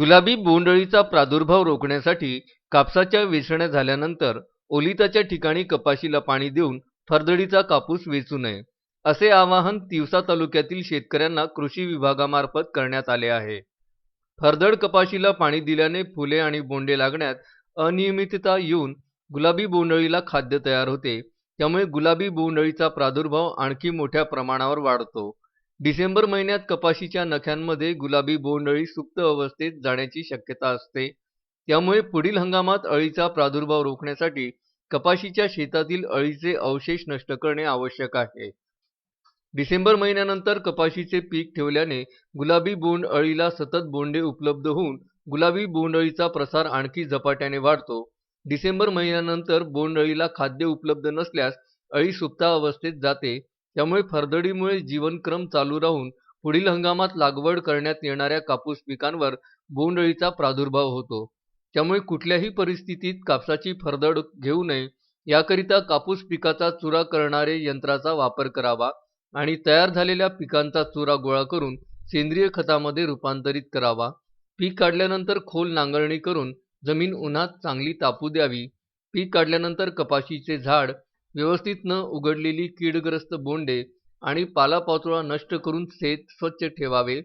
गुलाबी बोंडअळीचा प्रादुर्भाव रोखण्यासाठी कापसाच्या वेचण्या झाल्यानंतर ओलिताच्या ठिकाणी कपाशीला पाणी देऊन फरदडीचा कापूस वेचू नये असे आवाहन तिवसा तालुक्यातील शेतकऱ्यांना कृषी विभागामार्फत करण्यात आले आहे. फरदड कपाशीला पाणी दिल्याने फुले आणि बोंडे लागण्यात अनियमितता येऊन गुलाबी बोंडअळीला खाद्य तयार होते त्यामुळे गुलाबी बोंडअळीचा प्रादुर्भाव आणखी मोठ्या प्रमाणावर वाढतो. डिसेंबर महिन्यात कपाशीच्या नख्यांमध्ये गुलाबी बोंडअळी सुप्त अवस्थेत जाण्याची शक्यता असते. त्यामुळे पुढील हंगामात अळीचा प्रादुर्भाव रोखण्यासाठी कपाशीच्या शेतातील अळीचे अवशेष नष्ट करणे आवश्यक आहे. डिसेंबर महिन्यानंतर कपाशीचे पीक ठेवल्याने गुलाबी बोंड अळीला सतत बोंडे उपलब्ध होऊन गुलाबी बोंडअळीचा प्रसार आणखी झपाट्याने वाढतो. डिसेंबर महिन्यानंतर बोंडअळीला खाद्य उपलब्ध नसल्यास अळी सुप्ता अवस्थेत जाते. त्यामुळे फरदडीमुळे जीवनक्रम चालू राहून पुढील हंगामात लागवड करण्यात येणाऱ्या कापूस पिकांवर बोंडअळीचा प्रादुर्भाव होतो. त्यामुळे कुठल्याही परिस्थितीत कापसाची फरदड घेऊ नये. याकरिता कापूस पिकाचा चुरा करणारे यंत्राचा वापर करावा आणि तयार झालेल्या पिकांचा चुरा गोळा करून सेंद्रिय खतामध्ये रूपांतरित करावा. पीक काढल्यानंतर खोल नांगरणी करून जमीन उन्हात चांगली तापू द्यावी. पीक काढल्यानंतर कपाशीचे झाड व्यवस्थित न उघडलेली कीडग्रस्त बोंडे आणि पालापाचोळा नष्ट करून शेत स्वच्छ ठेवावे.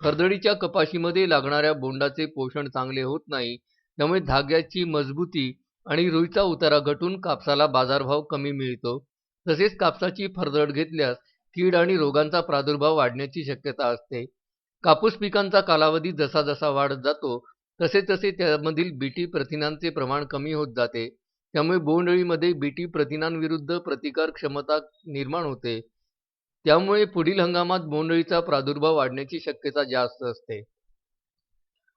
फरदडीच्या कपाशीमध्ये लागणाऱ्या बोंडाचे पोषण चांगले होत नाही त्यामुळे धाग्याची मजबूती आणि रुईचा उतारा घटून कापसाला बाजारभाव कमी मिळतो. तसेच कापसाची फरदड घेतल्यास कीड आणि रोगांचा प्रादुर्भाव वाढण्याची शक्यता असते. कापूस पिकांचा कालावधी जसा जसा वाढत जातो तसे तसे त्यामधील बीटी प्रथिनांचे प्रमाण कमी होत जाते. त्यामुळे बोंडअळीमध्ये बीटी प्रथिनांविरुद्ध प्रतिकार क्षमता निर्माण होते. त्यामुळे पुढील हंगामात बोंडअळीचा प्रादुर्भाव वाढण्याची शक्यता जास्त असते.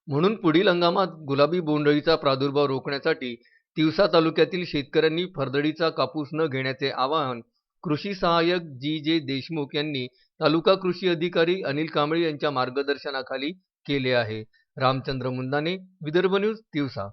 म्हणून पुढील हंगामात गुलाबी बोंडअळीचा प्रादुर्भाव रोखण्यासाठी तिवसा तालुक्यातील शेतकऱ्यांनी फरदडीचा कापूस न घेण्याचे आवाहन कृषी सहाय्यक जी जे देशमुख यांनी तालुका कृषी अधिकारी अनिल कांबळे यांच्या मार्गदर्शनाखाली केले आहे. रामचंद्र मुंदाने विदर्भ न्यूज तिवसा.